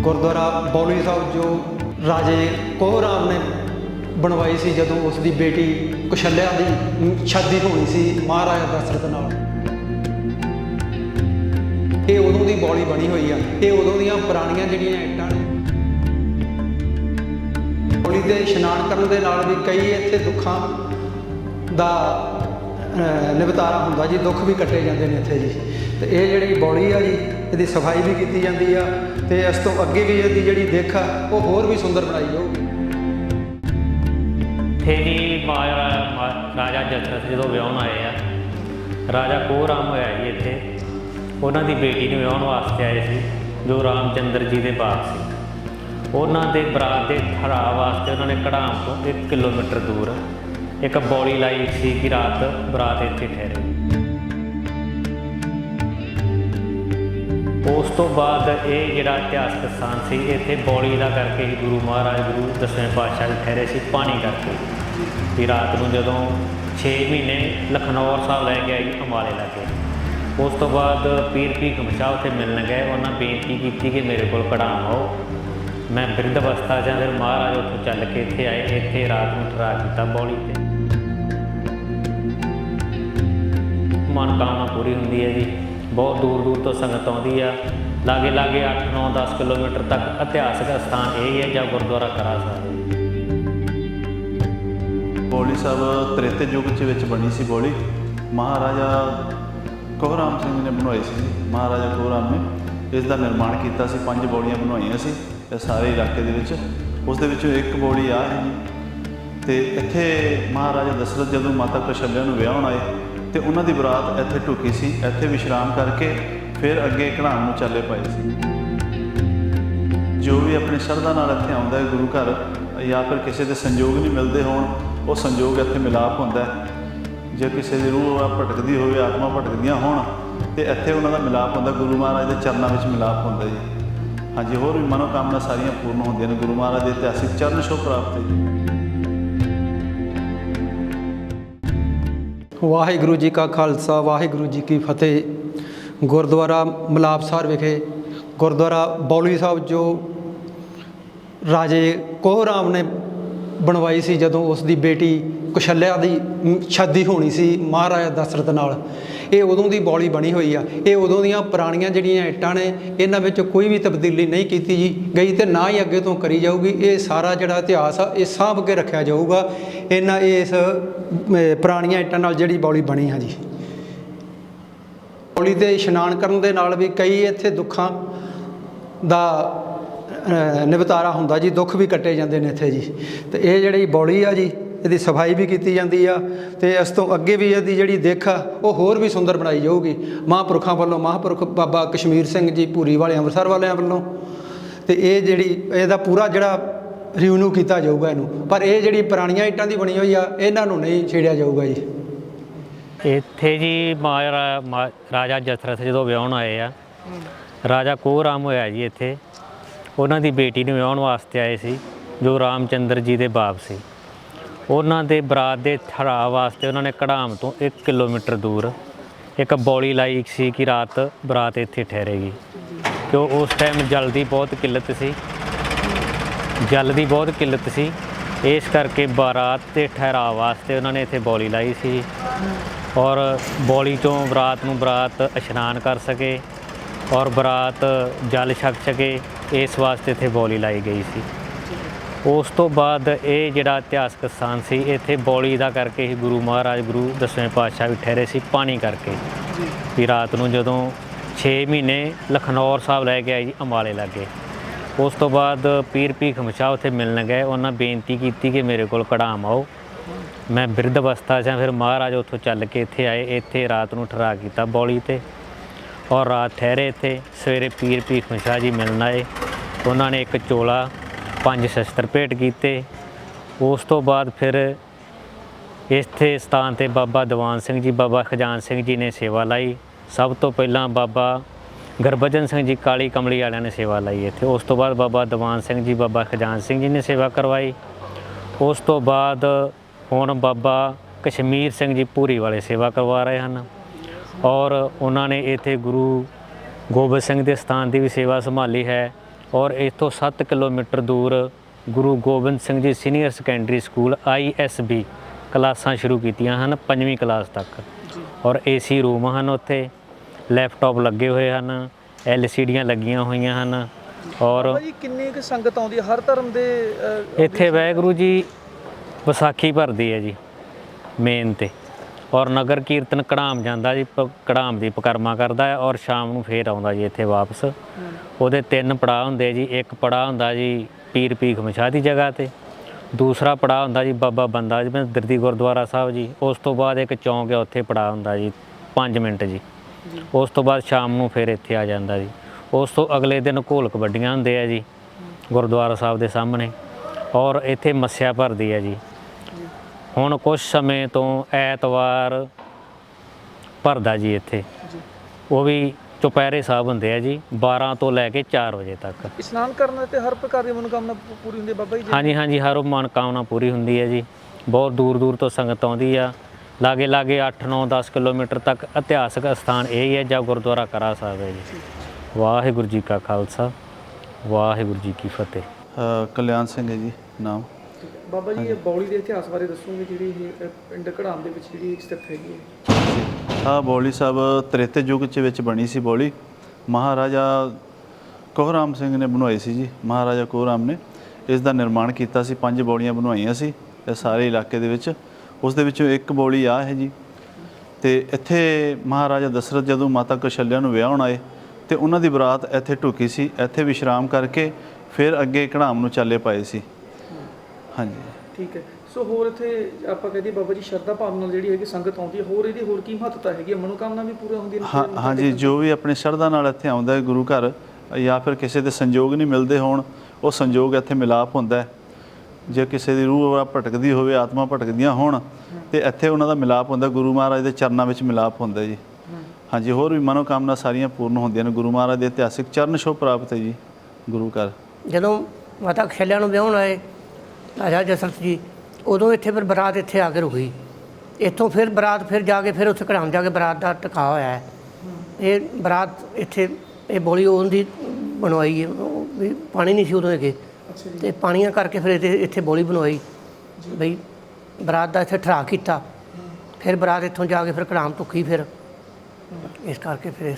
ਗੁਰਦੁਆਰਾ ਬੌਲੀ ਸਾਹਿਬ ਜੋ ਰਾਜੇ ਕੋਹਰਾਮ ਨੇ ਬਣਵਾਈ ਸੀ ਜਦੋਂ ਉਸ ਦੀ ਬੇਟੀ ਕੁਸ਼ਲਿਆ ਦੀ ਸ਼ਾਦੀ ਹੋਣੀ ਸੀ ਮਹਾਰਾਜਾ ਦਸ਼ਰਥ ਨਾਲ। ਇਹ ਉਦੋਂ ਦੀ ਬੌਲੀ ਬਣੀ ਹੋਈ ਆ। ਇਹ ਉਦੋਂ ਦੀਆਂ ਪੁਰਾਣੀਆਂ ਜਿਹੜੀਆਂ ਇੱਟਾਂ ਨੇ। ਬੌਲੀ ਦੇ ਇਸ਼ਨਾਨ ਕਰਨ ਦੇ ਨਾਲ ਵੀ ਕਈ ਇੱਥੇ ਦੁੱਖਾਂ ਦਾ ਅਹ, ਨਿਵਤਾਰਾ ਹੁੰਦਾ ਜੀ ਦੁੱਖ ਵੀ ਕੱਟੇ ਜਾਂਦੇ ਨੇ ਇੱਥੇ ਜੀ। ਤੇ ਇਹ ਜਿਹੜੀ ਬੌਲੀ ਆ ਜੀ, ਇਹਦੀ ਸਫ਼ਾਈ ਵੀ ਕੀਤੀ ਜਾਂਦੀ ਆ ਤੇ ਇਸ ਤੋਂ ਅੱਗੇ ਵੀ ਇਹਦੀ ਜਿਹੜੀ ਦਿੱਖ ਆ, ਉਹ ਹੋਰ ਵੀ ਸੁੰਦਰ ਬਣਾਈ ਜਾਊਗੀ। ਇੱਥੇ ਜੀ ਰਾਜਾ ਜਸਰਥ ਜਦੋਂ ਵਿਆਹਣ ਆਏ ਆ, ਰਾਜਾ ਕੋਹਰਾਮ ਹੋਇਆ ਜੀ ਇੱਥੇ? ਉਹਨਾਂ ਦੀ ਬੇਟੀ ਨੂੰ ਵਿਆਹਣ ਵਾਸਤੇ ਆਏ ਸੀ, ਜੋ ਰਾਮਚੰਦਰ ਜੀ ਦੇ ਬਾਪ ਸੀ। ਉਹਨਾਂ ਦੇ ਬਰਾਤ ਦੇ ਠਹਿਰਾਅ ਵਾਸਤੇ ਉਹਨਾਂ ਨੇ ਕੜਾਮ ਤੋਂ 1 ਕਿਲੋਮੀਟਰ ਦੂਰ ਇੱਕ ਬੌਲੀ ਲਾਈ ਸੀ ਕਿ ਰਾਤ ਬਰਾਤ ਇੱਥੇ ਠਹਿਰੇ। ਉਸ ਤੋਂ ਬਾਅਦ ਇਹ ਜਿਹੜਾ ਇਤਿਹਾਸਕ ਸਥਾਨ ਸੀ, ਇੱਥੇ ਬੌਲੀ ਦਾ ਕਰਕੇ ਹੀ ਗੁਰੂ ਮਹਾਰਾਜ, ਗੁਰੂ ਦਸਵੇਂ ਪਾਤਸ਼ਾਹ ਜੀ ਠਹਿਰੇ ਸੀ ਪਾਣੀ ਕਰਕੇ। ਵੀ ਰਾਤ ਨੂੰ ਜਦੋਂ 6 ਮਹੀਨੇ ਲਖਨੌਰ ਸਾਹਿਬ ਲੈ ਕੇ ਆਈ, ਅੰਬਾਲੇ ਕੇ ਉਸ ਤੋਂ ਬਾਅਦ ਪੀਰ ਪੀ ਖਮਸ਼ਾ ਉੱਥੇ ਮਿਲਣ ਗਏ। ਉਹਨਾਂ ਬੇਨਤੀ ਕੀਤੀ ਕਿ ਮੇਰੇ ਕੋਲ ਕੜਾਮ ਆਓ। ਮੈਂ ਬਿਰਧ ਅਵਸਥਾ ਜਾਂ ਫਿਰ ਮਹਾਰਾਜ ਉੱਥੋਂ ਚੱਲ ਕੇ ਇੱਥੇ ਆਏ। ਇੱਥੇ ਰਾਤ ਨੂੰ ਠਰਾ ਕੀਤਾ ਬੌਲੀ ਤੇ। ਮਨੋਕਾਮਨਾ ਪੂਰੀ ਹੁੰਦੀ ਹੈ ਜੀ। ਬਹੁਤ ਦੂਰ ਦੂਰ ਤੋਂ ਸੰਗਤ ਆਉਂਦੀ ਆ। ਲਾਗੇ ਲਾਗੇ 8 9 10 ਕਿਲੋਮੀਟਰ ਤੱਕ ਇਤਿਹਾਸਕ ਸਥਾਨ ਇਹ ਹੀ ਹੈ ਜਾਂ ਗੁਰਦੁਆਰਾ ਕਰਾ ਸਾਹਿਬ ਹੈ? ਬੋਲੀ ਸਾਹਿਬ ਤ੍ਰੇਤੇ ਯੁੱਗ ਚ ਵਿੱਚ ਬਣੀ ਸੀ ਬੋਲੀ। ਮਹਾਰਾਜਾ ਕੋਹਰਾਮ ਸਿੰਘ ਨੇ ਬਣਵਾਈ ਸੀ। ਮਹਾਰਾਜਾ ਕੋਹਰਾਮ ਨੇ ਇਸ ਦਾ ਨਿਰਮਾਣ ਕੀਤਾ ਸੀ। ਪੰਜ ਬੋਲੀਆਂ ਬਣਵਾਈਆਂ ਸੀ ਇਹ ਸਾਰੇ ਇਲਾਕੇ ਦੇ ਵਿੱਚ। ਉਸ ਦੇ ਵਿੱਚੋਂ ਇੱਕ ਬੋਲੀ ਆ ਹੈ ਤੇ ਇੱਥੇ ਮਹਾਰਾਜਾ ਦਸ਼ਰਥ ਜਦੋਂ ਮਾਤਾ ਕਸ਼ਲਿਆ ਨੂੰ ਵਿਆਹਣ ਆਏ ਤੇ ਉਹਨਾਂ ਦੀ ਬਰਾਤ ਇੱਥੇ ਢੁਕੀ ਸੀ, ਇੱਥੇ ਵਿਸ਼ਰਾਮ ਕਰਕੇ ਫਿਰ ਅੱਗੇ ਘੜਾਮ ਨੂੰ ਚੱਲੇ ਪਏ ਸੀ। ਜੋ ਵੀ ਆਪਣੇ ਸ਼ਰਧਾ ਨਾਲ ਇੱਥੇ ਆਉਂਦਾ ਹੈ ਗੁਰੂ ਘਰ, ਜਾਂ ਫਿਰ ਕਿਸੇ ਦੇ ਸੰਯੋਗ ਨਹੀਂ ਮਿਲਦੇ ਹੋਣ, ਉਹ ਸੰਯੋਗ ਇੱਥੇ ਮਿਲਾਪ ਹੁੰਦਾ ਹੈ। ਜੇ ਕਿਸੇ ਦੀ ਰੂਹ ਆ ਭਟਕਦੀ ਹੋਵੇ, ਆਤਮਾ ਭਟਕਦੀਆਂ ਹੋਣ, ਤੇ ਇੱਥੇ ਉਹਨਾਂ ਦਾ ਮਿਲਾਪ ਹੁੰਦਾ, ਗੁਰੂ ਮਹਾਰਾਜ ਦੇ ਚਰਨਾਂ ਵਿੱਚ ਮਿਲਾਪ ਹੁੰਦਾ ਜੀ। ਹਾਂਜੀ, ਹੋਰ ਵੀ ਮਨੋਕਾਮਨਾ ਸਾਰੀਆਂ ਪੂਰਨ ਹੁੰਦੀਆਂ ਨੇ ਗੁਰੂ ਮਹਾਰਾਜ ਦੇ ਇਤਿਹਾਸਿਕ ਚਰਨ ਛੋਹ ਪ੍ਰਾਪਤ ਹੈ ਵਾਹਿਗੁਰੂ ਜੀ ਕਾ ਖਾਲਸਾ, ਵਾਹਿਗੁਰੂ ਜੀ ਕੀ ਫਤਿਹ। ਗੁਰਦੁਆਰਾ ਮਲਾਪਸਰ ਵਿਖੇ ਗੁਰਦੁਆਰਾ ਬੌਲੀ ਸਾਹਿਬ ਜੋ ਰਾਜੇ ਕੋਹਰਾਮ ਨੇ ਬਣਵਾਈ ਸੀ ਜਦੋਂ ਉਸ ਦੀ ਬੇਟੀ ਕੁਸ਼ਲਿਆ ਦੀ ਮ, ਸ਼ਾਦੀ ਹੋਣੀ ਸੀ ਮਹਾਰਾਜਾ ਦਸ਼ਰਥ ਨਾਲ। ਇਹ ਉਦੋਂ ਦੀ ਬੌਲੀ ਬਣੀ ਹੋਈ ਆ। ਇਹ ਉਦੋਂ ਦੀਆਂ ਪੁਰਾਣੀਆਂ ਜਿਹੜੀਆਂ ਇੱਟਾਂ ਨੇ ਇਹਨਾਂ ਵਿੱਚ ਕੋਈ ਵੀ ਤਬਦੀਲੀ ਨਹੀਂ ਕੀਤੀ ਜੀ। ਗਈ ਤੇ ਨਾ ਹੀ ਅੱਗੇ ਤੋਂ ਕਰੀ ਜਾਊਗੀ। ਇਹ ਸਾਰਾ ਜਿਹੜਾ ਇਤਿਹਾਸ ਆ ਇਹ ਸਾਂਭ ਕੇ ਰੱਖਿਆ ਜਾਊਗਾ। ਇਹਨਾਂ ਇਸ ਪੁਰਾਣੀਆਂ ਇੱਟਾਂ ਨਾਲ ਜਿਹੜੀ ਬੌਲੀ ਬਣੀ ਆ ਜੀ। ਬੌਲੀ ਤੇ ਇਸ਼ਨਾਨ ਕਰਨ ਦੇ ਨਾਲ ਵੀ ਕਈ ਇੱਥੇ ਦੁੱਖਾਂ ਦਾ ਅਹ, ਨਿਵਤਾਰਾ ਹੁੰਦਾ ਜੀ। ਦੁੱਖ ਵੀ ਕੱਟੇ ਜਾਂਦੇ ਨੇ ਇੱਥੇ ਜੀ। ਤੇ ਇਹ ਜਿਹੜੀ ਬੌਲੀ ਆ ਜੀ ਇਹਦੀ ਸਫ਼ਾਈ ਵੀ ਕੀਤੀ ਜਾਂਦੀ ਆ ਤੇ ਇਸ ਤੋਂ ਅੱਗੇ ਵੀ ਇਹਦੀ ਜਿਹੜੀ ਦਿੱਖ ਆ, ਉਹ ਹੋਰ ਵੀ ਸੁੰਦਰ ਬਣਾਈ ਜਾਊਗੀ। ਮਹਾਂਪੁਰਖਾਂ ਵੱਲੋਂ, ਮਹਾਂਪੁਰਖ ਬਾਬਾ ਕਸ਼ਮੀਰ ਸਿੰਘ ਜੀ ਭੂਰੀ ਵਾਲੇ, ਅੰਮ੍ਰਿਤਸਰ ਵਾਲਿਆਂ ਵੱਲੋਂ। ਤੇ ਇਹ ਜਿਹੜੀ, ਇਹਦਾ ਪੂਰਾ ਜਿਹੜਾ ਰਿਵਿਊ ਕੀਤਾ ਜਾਊਗਾ ਇਹਨੂੰ। ਪਰ ਇਹ ਜਿਹੜੀ ਪੁਰਾਣੀਆਂ ਇੱਟਾਂ ਦੀ ਬਣੀ ਹੋਈ ਆ, ਇਹਨਾਂ ਨੂੰ ਨਹੀਂ ਛੇੜਿਆ ਜਾਊਗਾ ਜੀ। ਇੱਥੇ ਜੀ ਮਹਾਰਾ ਮਹਾ- ਰਾਜਾ ਜਸਰਥ ਜਦੋਂ ਵਿਆਹਣ ਆਏ ਆ, ਰਾਜਾ ਕੋਹਰਾਮ ਹੋਇਆ ਜੀ ਇੱਥੇ। ਉਹਨਾਂ ਦੀ ਬੇਟੀ ਨੂੰ ਵਿਆਹਣ ਵਾਸਤੇ ਆਏ ਸੀ, ਜੋ ਰਾਮਚੰਦਰ ਜੀ ਦੇ ਬਾਪ ਸੀ। ਉਹਨਾਂ ਦੇ ਬਰਾਤ ਦੇ ਠਹਿਰਾਅ ਵਾਸਤੇ ਉਹਨਾਂ ਨੇ ਕੜਾਮ ਤੋਂ 1 ਕਿਲੋਮੀਟਰ ਦੂਰ ਇੱਕ ਬੌਲੀ ਲਾਈ ਸੀ ਕਿ ਰਾਤ ਬਰਾਤ ਇੱਥੇ ਠਹਿਰੇਗੀ। ਕਿਉਂ? ਉਸ ਟਾਈਮ ਜਲ ਦੀ ਬਹੁਤ ਕਿੱਲਤ ਸੀ। ਜਲ ਦੀ ਬਹੁਤ ਕਿੱਲਤ ਸੀ। ਇਸ ਕਰਕੇ ਬਾਰਾਤ ਤੇ ਠਹਿਰਾਅ ਵਾਸਤੇ ਉਹਨਾਂ ਨੇ ਇੱਥੇ ਬੌਲੀ ਲਾਈ ਸੀ। ਔਰ ਬੌਲੀ ਤੋਂ ਬਰਾਤ ਨੂੰ ਬਰਾਤ ਇਸ਼ਨਾਨ ਕਰ ਸਕੇ ਔਰ ਬਰਾਤ ਜਲ ਛਕ ਸਕੇ, ਇਸ ਵਾਸਤੇ ਇੱਥੇ ਬੌਲੀ ਲਾਈ ਗਈ ਸੀ। ਉਸ ਤੋਂ ਬਾਅਦ ਇਹ ਜਿਹੜਾ ਇਤਿਹਾਸਕ ਸਥਾਨ ਸੀ ਇੱਥੇ ਬੌਲੀ ਦਾ ਕਰਕੇ ਹੀ ਗੁਰੂ ਮਹਾਰਾਜ ਗੁਰੂ ਦਸਵੇਂ ਪਾਤਸ਼ਾਹ ਵੀ ਠਹਿਰੇ ਸੀ ਪਾਣੀ ਕਰਕੇ। ਵੀ ਰਾਤ ਨੂੰ ਜਦੋਂ 6 ਮਹੀਨੇ ਲਖਨੌਰ ਸਾਹਿਬ ਲੈ ਕੇ ਆਏ ਜੀ ਅੰਬਾਲੇ ਲੱਗੇ। ਉਸ ਤੋਂ ਬਾਅਦ ਪੀਰ ਪੀ ਖਮਸ਼ਾ ਉੱਥੇ ਮਿਲਣ ਗਏ। ਉਹਨਾਂ ਬੇਨਤੀ ਕੀਤੀ ਕਿ ਮੇਰੇ ਕੋਲ ਕੜਾਮ ਆਓ। ਮੈਂ ਬਿਰਧ ਅਵਸਥਾ ਜਾਂ ਫਿਰ ਮਹਾਰਾਜ ਉੱਥੋਂ ਚੱਲ ਕੇ ਇੱਥੇ ਆਏ। ਇੱਥੇ ਰਾਤ ਨੂੰ ਠਰਾ ਕੀਤਾ ਬੌਲੀ ਤੇ। ਔਰ ਰਾਤ ਠਹਿਰੇ ਇੱਥੇ। ਸਵੇਰੇ ਪੀਰ ਪੀ ਖਮਸ਼ਾ ਜੀ ਮਿਲਣ ਆਏ। ਉਹਨਾਂ ਨੇ ਇੱਕ ਚੋਲਾ ਪੰਜ ਸ਼ਸਤਰ ਭੇਟ ਕੀਤੇ। ਉਸ ਤੋਂ ਬਾਅਦ ਫਿਰ ਇੱਥੇ ਸਥਾਨ ਤੇ ਬਾਬਾ ਦੀਵਾਨ ਸਿੰਘ ਜੀ, ਬਾਬਾ ਖਜਾਨ ਸਿੰਘ ਜੀ ਨੇ ਸੇਵਾ ਲਈ। ਸਭ ਤੋਂ ਪਹਿਲਾਂ ਬਾਬਾ ਗੁਰਬਚਨ ਸਿੰਘ ਜੀ ਕਾਲੀ ਕਮਲੀ ਵਾਲਿਆਂ ਨੇ ਸੇਵਾ ਲਈ ਇੱਥੇ। ਉਸ ਤੋਂ ਬਾਅਦ ਬਾਬਾ ਦੀਵਾਨ ਸਿੰਘ ਜੀ, ਬਾਬਾ ਖਜਾਨ ਸਿੰਘ ਜੀ ਨੇ ਸੇਵਾ ਕਰਵਾਈ। ਉਸ ਤੋਂ ਬਾਅਦ ਹੁਣ ਬਾਬਾ ਕਸ਼ਮੀਰ ਸਿੰਘ ਜੀ ਪੂਰੀ ਵਾਲੇ ਸੇਵਾ ਕਰਵਾ ਰਹੇ ਹਨ। ਔਰ ਉਹਨਾਂ ਨੇ ਇੱਥੇ ਗੁਰੂ ਗੋਬਿੰਦ ਸਿੰਘ ਦੇ ਸਥਾਨ ਦੀ ਵੀ ਸੇਵਾ ਸੰਭਾਲੀ ਹੈ। ਔਰ ਇੱਥੋਂ 7 ਕਿਲੋਮੀਟਰ ਦੂਰ Guru Gobind Singh ji senior secondary school ISB ਕਲਾਸਾਂ ਸ਼ੁਰੂ ਕੀਤੀਆਂ ਹਨ ਪੰਜਵੀਂ ਕਲਾਸ ਤੱਕ। ਔਰ ਏਸੀ ਰੂਮ ਹਨ ਉੱਥੇ ਲੈਪਟਾਪ ਲੱਗੇ ਹੋਏ ਹਨ ਐਲਸੀਡੀਆਂ ਲੱਗੀਆਂ ਹੋਈਆਂ ਹਨ ਔਰ ਜੀ ਕਿੰਨੀ ਕੁ ਸੰਗਤ ਆਉਂਦੀ ਹੈ? ਹਰ ਧਰਮ ਦੇ ਇੱਥੇ ਵਾਹਿਗੁਰੂ ਜੀ ਵਿਸਾਖੀ ਭਰਦੀ ਹੈ ਜੀ ਮੇਨ ਤੇ। ਔਰ ਨਗਰ ਕੀਰਤਨ ਕੜਾਮ ਜਾਂਦਾ ਜੀ ਕੜਾਮ ਦੀ ਪਕਰਮਾ ਕਰਦਾ ਹੈ ਔਰ ਸ਼ਾਮ ਨੂੰ ਫੇਰ ਆਉਂਦਾ ਜੀ ਇੱਥੇ ਵਾਪਸ। ਉਹਦੇ ਤਿੰਨ ਪੜਾਅ ਹੁੰਦੇ ਜੀ ਇੱਕ ਪੜਾਅ ਹੁੰਦਾ ਜੀ ਪੀਰ ਪੀਖ ਮਛਾਹ ਦੀ ਜਗ੍ਹਾ ਤੇ ਦੂਸਰਾ ਪੜਾਅ ਹੁੰਦਾ ਜੀ ਬਾਬਾ ਬੰਦਾ ਜੀ ਦਰਦੀ ਗੁਰਦੁਆਰਾ ਸਾਹਿਬ ਜੀ ਉਸ ਤੋਂ ਬਾਅਦ ਇੱਕ ਚੌਂਕ ਹੈ ਉੱਥੇ ਪੜਾਅ ਹੁੰਦਾ ਜੀ 5 ਮਿੰਟ ਜੀ। ਉਸ ਤੋਂ ਬਾਅਦ ਸ਼ਾਮ ਨੂੰ ਫਿਰ ਇੱਥੇ ਆ ਜਾਂਦਾ ਜੀ। ਉਸ ਤੋਂ ਅਗਲੇ ਦਿਨ ਘੋਲ ਕਬੱਡੀਆਂ ਹੁੰਦੇ ਆ ਜੀ ਗੁਰਦੁਆਰਾ ਸਾਹਿਬ ਦੇ ਸਾਹਮਣੇ। ਔਰ ਇੱਥੇ ਮੱਸਿਆ ਭਰਦੀ ਹੈ ਜੀ। ਹੁਣ ਕੁਝ ਸਮੇਂ ਤੋਂ ਐਤਵਾਰ ਭਰਦਾ ਜੀ ਇੱਥੇ। ਉਹ ਵੀ ਚੁਪਹਿਰੇ ਸਾਹਿਬ ਹੁੰਦੇ ਆ ਜੀ 12 ਤੋਂ ਲੈ ਕੇ 4 ਵਜੇ ਤੱਕ। ਇਸ਼ਨਾਨ ਕਰਨ ਤੇ ਹਰ ਪ੍ਰਕਾਰ ਦੀ ਮਨੋਕਾਮਨਾ ਪੂਰੀ ਹੁੰਦੀ ਹੈ ਬਾਬਾ ਜੀ ਹਾਂਜੀ ਹਾਂਜੀ ਹਰ ਮਨੋਕਾਮਨਾ ਪੂਰੀ ਹੁੰਦੀ ਹੈ ਜੀ। ਬਹੁਤ ਦੂਰ ਦੂਰ ਤੋਂ ਸੰਗਤ ਆਉਂਦੀ ਆ। ਲਾਗੇ ਲਾਗੇ 8 9 10 ਕਿਲੋਮੀਟਰ ਤੱਕ ਇਤਿਹਾਸਕ ਸਥਾਨ ਇਹ ਹੀ ਹੈ ਜਾਂ ਗੁਰਦੁਆਰਾ ਕਰਾ ਸਾਹਿਬ ਹੈ ਜੀ। ਵਾਹਿਗੁਰੂ ਜੀ ਕਾ ਖਾਲਸਾ ਵਾਹਿਗੁਰੂ ਜੀ ਕੀ ਫਤਿਹ। ਕਲਿਆਣ ਸਿੰਘ ਹੈ ਜੀ ਨਾਮ। ਬਾਬਾ ਜੀ ਇਹ ਬੌਲੀ ਦੇ ਇਤਿਹਾਸ ਬਾਰੇ ਦੱਸੋਗੇ ਜਿਹੜੀ ਇਹ ਪਿੰਡ ਘੜਾਮ ਦੇ ਵਿੱਚ ਜਿਹੜੀ ਸਥਿਤ ਹੈਗੀ ਹੈ? ਆ ਬੌਲੀ ਸਾਹਿਬ ਤ੍ਰੇਤੇ ਯੁੱਗ ਚ ਵਿੱਚ ਬਣੀ ਸੀ ਬੌਲੀ। ਮਹਾਰਾਜਾ ਕੋਹਰਾਮ ਸਿੰਘ ਨੇ ਬਣਵਾਈ ਸੀ ਜੀ। ਮਹਾਰਾਜਾ ਕੋਹਰਾਮ ਨੇ ਇਸ ਦਾ ਨਿਰਮਾਣ ਕੀਤਾ ਸੀ। ਪੰਜ ਬੌਲੀਆਂ ਬਣਵਾਈਆਂ ਸੀ ਇਹ ਸਾਰੇ ਇਲਾਕੇ ਦੇ ਵਿੱਚ। ਉਸ ਦੇ ਵਿੱਚੋਂ ਇੱਕ ਬੌਲੀ ਆ ਹੈ ਜੀ। ਤੇ ਇੱਥੇ ਮਹਾਰਾਜਾ ਦਸ਼ਰਥ ਜਦੋਂ ਮਾਤਾ ਕੌਸ਼ਲਿਆ ਨੂੰ ਵਿਆਹਣ ਆਏ ਤੇ ਉਹਨਾਂ ਦੀ ਬਰਾਤ ਇੱਥੇ ਢੁਕੀ ਸੀ। ਇੱਥੇ ਵਿਸ਼ਰਾਮ ਕਰਕੇ ਫਿਰ ਅੱਗੇ ਕੜਾਮ ਨੂੰ ਚਾਲੇ ਪਾਏ ਸੀ। ਹਾਂਜੀ। ਠੀਕ ਹੈ। ਸੋ ਹੋਰ ਇੱਥੇ ਆਪਾਂ ਕਹਦੇ ਬਾਬਾ ਜੀ ਸ਼ਰਧਾ ਭਾਵਨਾ ਨਾਲ ਜਿਹੜੀ ਹੈਗੀ ਸੰਗਤ ਆਉਂਦੀ ਹੈ ਹੋਰ ਇਹਦੀ ਹੋਰ ਕੀ ਮਹੱਤਤਾ ਹੈਗੀ ਹੈ? ਮਨੋਕਾਮਨਾ ਵੀ ਪੂਰੀਆਂ ਹੁੰਦੀਆਂ ਨੇ ਹਾਂ ਮੱਥਾ ਹਾਂਜੀ ਜੋ ਵੀ ਆਪਣੀ ਸ਼ਰਧਾ ਨਾਲ ਇੱਥੇ ਆਉਂਦਾ ਹੈ ਗੁਰੂ ਘਰ ਜਾਂ ਫਿਰ ਕਿਸੇ ਦੇ ਸੰਜੋਗ ਨਹੀਂ ਮਿਲਦੇ ਹੋਣ ਉਹ ਸੰਜੋਗ ਇੱਥੇ ਮਿਲਾਪ ਹੁੰਦਾ ਹੈ। ਜੇ ਕਿਸੇ ਦੀ ਰੂਹ ਭਟਕਦੀ ਹੋਵੇ ਆਤਮਾ ਭਟਕਦੀਆਂ ਹੋਣ ਤੇ ਇੱਥੇ ਉਹਨਾਂ ਦਾ ਮਿਲਾਪ ਹੁੰਦਾ ਗੁਰੂ ਮਹਾਰਾਜ ਦੇ ਚਰਨਾਂ ਵਿੱਚ ਮਿਲਾਪ ਹੁੰਦਾ ਜੀ। ਹਾਂਜੀ ਹੋਰ ਵੀ ਮਨੋਕਾਮਨਾ ਸਾਰੀਆਂ ਪੂਰਨ ਹੁੰਦੀਆਂ ਨੇ। ਗੁਰੂ ਮਹਾਰਾਜ ਦੇ ਇਤਿਹਾਸਿਕ ਚਰਨ ਛੋਹ ਪ੍ਰਾਪਤ ਹੈ ਜੀ ਗੁਰੂ ਘਰ। ਜਦੋਂ ਮਾਤਾ ਖਿਆਲਿਆਂ ਨੂੰ ਵਿਆਹਣ ਆਏ ਰਾਜਾ ਜਸਰਤ ਜੀ ਉਦੋਂ ਇੱਥੇ ਫਿਰ ਬਰਾਤ ਇੱਥੇ ਆ ਕੇ ਰੁਕੀ। ਇੱਥੋਂ ਫਿਰ ਬਰਾਤ ਫਿਰ ਜਾ ਕੇ ਫਿਰ ਉੱਥੇ ਘੜਾਮ ਜਾ ਕੇ ਬਰਾਤ ਦਾ ਟਿਕਾ ਹੋਇਆ ਹੈ। ਇਹ ਬਰਾਤ ਇੱਥੇ ਇਹ ਬੋਲੀ ਉਹਦੀ ਬਣਵਾਈ ਹੈ। ਉਹ ਵੀ ਪਾਣੀ ਨਹੀਂ ਸੀ ਉਦੋਂ ਹੈਗੇ। ਤੇ ਪਾਣੀਆਂ ਕਰਕੇ ਫਿਰ ਇੱਥੇ ਇੱਥੇ ਬੋਲੀ ਬਣਵਾਈ। ਬਈ ਬਰਾਤ ਦਾ ਇੱਥੇ ਠਰਾ ਕੀਤਾ। ਫਿਰ ਬਰਾਤ ਇੱਥੋਂ ਜਾ ਕੇ ਫਿਰ ਘੜਾਮ ਟੁੱਕੀ ਫਿਰ। ਇਸ ਕਰਕੇ ਫਿਰ